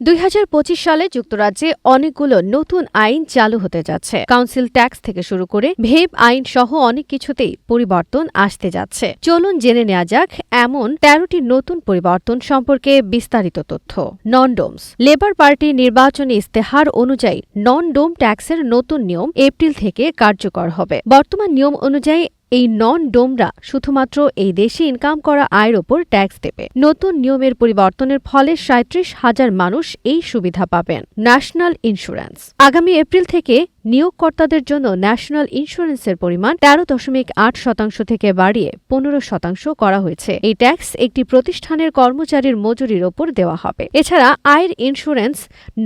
দুই হাজার পঁচিশ সালে যুক্তরাজ্যে অনেকগুলো নতুন আইন চালু হতে যাচ্ছে। কাউন্সিল ট্যাক্স থেকে শুরু করে ভেব আইন সহ অনেক কিছুতেই পরিবর্তন আসতে যাচ্ছে। চলুন জেনে নেওয়া যাক এমন তেরোটি নতুন পরিবর্তন সম্পর্কে বিস্তারিত তথ্য। নন ডোমস লেবার পার্টির নির্বাচনী ইস্তেহার অনুযায়ী নন ডোম ট্যাক্সের নতুন নিয়ম এপ্রিল থেকে কার্যকর হবে। বর্তমান নিয়ম অনুযায়ী এই নন ডোমরা শুধুমাত্র এই দেশে ইনকাম করা আয়ের ওপর ট্যাক্স দেবে। নতুন নিয়মের পরিবর্তনের ফলে সাঁত্রিশ হাজার মানুষ এই সুবিধা পাবেন। ন্যাশনাল ইন্স্যুরেন্স আগামী এপ্রিল থেকে নিয়োগকর্তাদের জন্য ন্যাশনাল ইন্স্যুরেন্সের পরিমাণ তেরো দশমিক আট শতাংশ থেকে বাড়িয়ে পনেরো শতাংশ করা হয়েছে। এই ট্যাক্স একটি প্রতিষ্ঠানের কর্মচারীর মজুরির ওপর দেওয়া হবে। এছাড়া আয়ের ইন্স্যুরেন্স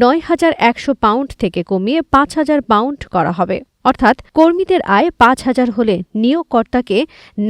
নয় হাজার একশো পাউন্ড থেকে কমিয়ে পাঁচ হাজার পাউন্ড করা হবে। অর্থাৎ কর্মীদের আয় পাঁচ হাজার হলে নিয়োগকর্তাকে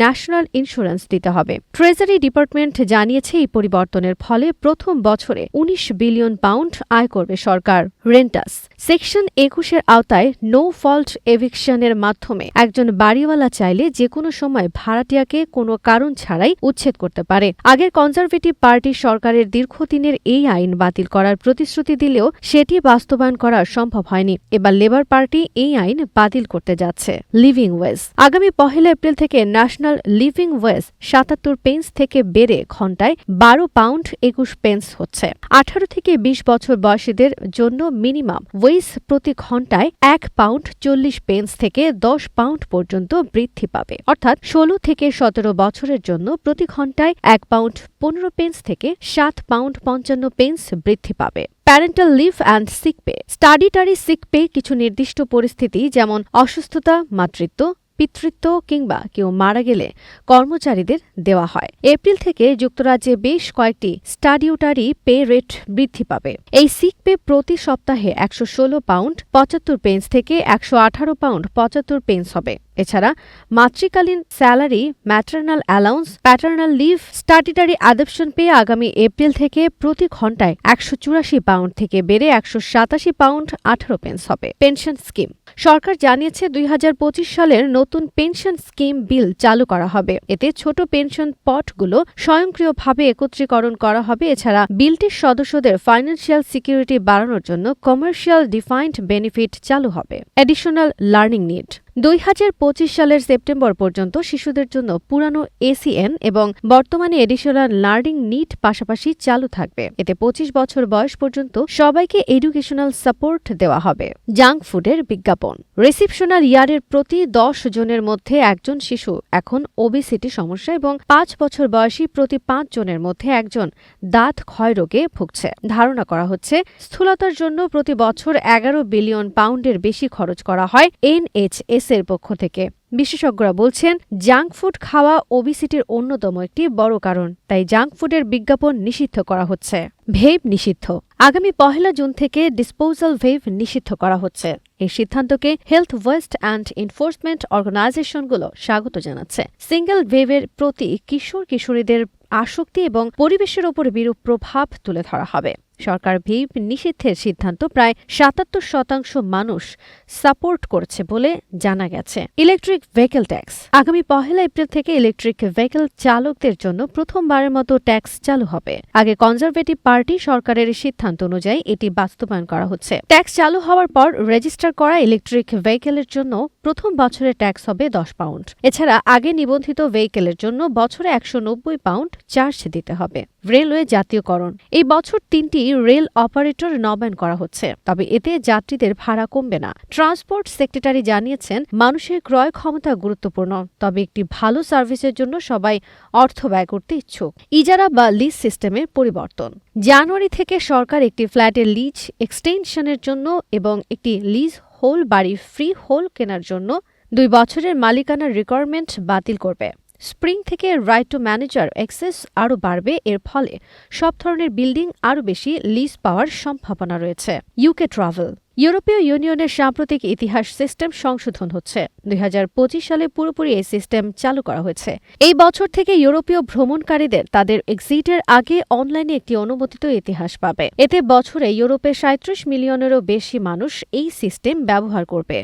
ন্যাশনাল ইন্স্যুরেন্স দিতে হবে। ট্রেজারি ডিপার্টমেন্ট জানিয়েছে এই পরিবর্তনের ফলে প্রথম বছরে উনিশ বিলিয়ন পাউন্ড আয় করবে সরকার, রেন্টাস। সেকশন একুশের আওতায় নো ফল্ট এভিকশনের মাধ্যমে একজন বাড়িওয়ালা চাইলে যে কোনো সময় ভাড়াটিয়াকে কোনো কারণ ছাড়াই উচ্ছেদ করতে পারে। আগের কনজারভেটিভ পার্টি সরকারের দীর্ঘদিনের এই আইন বাতিল করার প্রতিশ্রুতি দিলেও সেটি বাস্তবায়ন করা সম্ভব হয়নি। এবার লেবার পার্টি এই আইন বাতিল করতে যাচ্ছে। Living wage. আগামী পহেলা এপ্রিল থেকে ন্যাশনাল লিভিং ওয়েজ সাতাত্তর পেন্স থেকে বেড়ে ঘন্টায় বারো পাউন্ড একুশ পেন্স হচ্ছে। আঠারো থেকে বিশ বছর বয়সীদের জন্য মিনিমাম ওয়েজ প্রতি ঘন্টায় এক পাউন্ড চল্লিশ পেন্স থেকে দশ পাউন্ড পর্যন্ত বৃদ্ধি পাবে। অর্থাৎ ষোলো থেকে সতেরো বছরের জন্য প্রতি ঘন্টায় এক পাউন্ড পনেরো পেন্স থেকে সাত পাউন্ড পঞ্চান্ন পেন্স বৃদ্ধি পাবে। Parental leave and sick pay. Statutory sick pay কিছু নির্দিষ্ট পরিস্থিতি যেমন অসুস্থতা, মাতৃত্ব পিতৃত্ব কিংবা কেউ মারা গেলে কর্মচারীদের দেওয়া হয়। এপ্রিল থেকে যুক্তরাজ্যে বেশ কয়েকটি স্টাডিউটারি পে রেট বৃদ্ধি পাবে। এই সিক পে প্রতি সপ্তাহে একশো ষোলো পাউন্ড পঁচাত্তর পেন্স থেকে একশো আঠারো পাউন্ড পঁচাত্তর পেন্স হবে। এছাড়া মাতৃকালীন salary maternal allowance paternal leave statutory adoption পেয়ে আগামী এপ্রিল থেকে প্রতি ঘন্টায় একশো চুরাশি পাউন্ড থেকে বেড়ে একশো সাতাশি পাউন্ড আঠারো পেন্স হবে। পেনশন স্কিম সরকার জানিয়েছে দুই হাজার পঁচিশ সালের নতুন পেনশন স্কিম বিল চালু করা হবে। এতে ছোট পেনশন পটগুলো স্বয়ংক্রিয়ভাবে একত্রীকরণ করা হবে। এছাড়া বিলটির সদস্যদের ফাইন্যান্সিয়াল সিকিউরিটি বাড়ানোর জন্য কমার্শিয়াল ডিফাইন্ড বেনিফিট চালু হবে। অ্যাডিশনাল লার্নিং নিড দুই হাজার পঁচিশ সালের সেপ্টেম্বর পর্যন্ত শিশুদের জন্য পুরানো এসিএন এবং বর্তমানে এডিশনাল লার্নিং নিট পাশাপাশি চালু থাকবে। এতে পঁচিশ বছর বয়স পর্যন্ত সবাইকে এডুকেশনাল সাপোর্ট দেওয়া হবে। জাঙ্ক ফুডের বিজ্ঞাপন। রিসিপশনাল ইয়ারের প্রতি দশ জনের মধ্যে একজন শিশু এখন ওবিসিটি সমস্যা এবং পাঁচ বছর বয়সী প্রতি পাঁচ জনের মধ্যে একজন দাঁত ক্ষয় রোগে ভুগছে। ধারণা করা হচ্ছে, স্থূলতার জন্য প্রতি বছর এগারো বিলিয়ন পাউন্ডের বেশি খরচ করা হয় এনএইচএস এর পক্ষ থেকে। বিশেষজ্ঞরা বলছেন, জাঙ্ক ফুড খাওয়া ওবিসিটির অন্যতম একটি বড় কারণ। তাই জাঙ্ক ফুডের বিজ্ঞাপন নিষিদ্ধ করা হচ্ছে। ভেব নিষিদ্ধ। আগামী পহেলা জুন থেকে ডিসপোজাল ভেভ নিষিদ্ধ করা হচ্ছে। এই সিদ্ধান্তকে হেলথ ওয়েস্ট অ্যান্ড এনফোর্সমেন্ট অর্গানাইজেশনগুলো স্বাগত জানাচ্ছে। সিঙ্গেল ভেভের প্রতি কিশোর কিশোরীদের আসক্তি এবং পরিবেশের ওপর বিরূপ প্রভাব তুলে ধরা হবে। সরকার ভিপ নিষিদ্ধের সিদ্ধান্ত প্রায় সাতাত্তর শতাংশ মানুষ সাপোর্ট করছে বলে জানা গেছে। Electric vehicle tax. আগামী পহেলা এপ্রিল থেকে ইলেকট্রিক ভেহিকেল চালকদের জন্য প্রথমবারের মতো ট্যাক্স চালু হবে। আগে কনজারভেটিভ পার্টি সরকারের সিদ্ধান্ত অনুযায়ী এটি বাস্তবায়ন করা হচ্ছে। ট্যাক্স চালু হওয়ার পর রেজিস্টার করা ইলেকট্রিক ভেহিকেলের জন্য প্রথম বছরের ট্যাক্স হবে দশ পাউন্ড। এছাড়া আগে নিবন্ধিত ভেহিকেলের জন্য বছরে একশো নব্বই পাউন্ড চার্জ দিতে হবে। রেলওয়ে জাতীয়করণ। এই বছর তিনটি রেল অপারেটর নবায়ন করা হচ্ছে। তবে এতে যাত্রীদের ভাড়া কমবে না। ট্রান্সপোর্ট সেক্রেটারি জানিয়েছেন, মানুষের ক্রয় ক্ষমতা গুরুত্বপূর্ণ। তবে একটি ভালো সার্ভিসের জন্য সবাই অর্থ ব্যয় করতে ইচ্ছুক। ইজারা বা লিজ সিস্টেমের পরিবর্তন। জানুয়ারি থেকে সরকার একটি ফ্ল্যাটের লিজ এক্সটেনশনের জন্য এবং একটি লিজ হোল বাড়ি ফ্রি হোল কেনার জন্য দুই বছরের মালিকানার রিকোয়ারমেন্ট বাতিল করবে। স্প্রিং থেকে রাইট টু ম্যানেজার অ্যাক্সেস আরও বাড়বে, এর ফলে সব ধরনের বিল্ডিং আরও বেশি লিজ পাওয়ার সম্ভাবনা রয়েছে। ইউকে ট্রাভেল ইউরোপীয় ইউনিয়নের সাম্প্রতিক ইতিহাস সিস্টেম সংশোধন হচ্ছে। দুই হাজার পঁচিশ সালে পুরোপুরি এই সিস্টেম চালু করা হয়েছে। এই বছর থেকে ইউরোপীয় ভ্রমণকারীদের তাদের এক্সিটের আগে অনলাইনে একটি অনুমোদিত ইতিহাস পাবে। এতে বছরে ইউরোপে সাঁত্রিশ মিলিয়নেরও বেশি মানুষ এই সিস্টেম ব্যবহার করবে।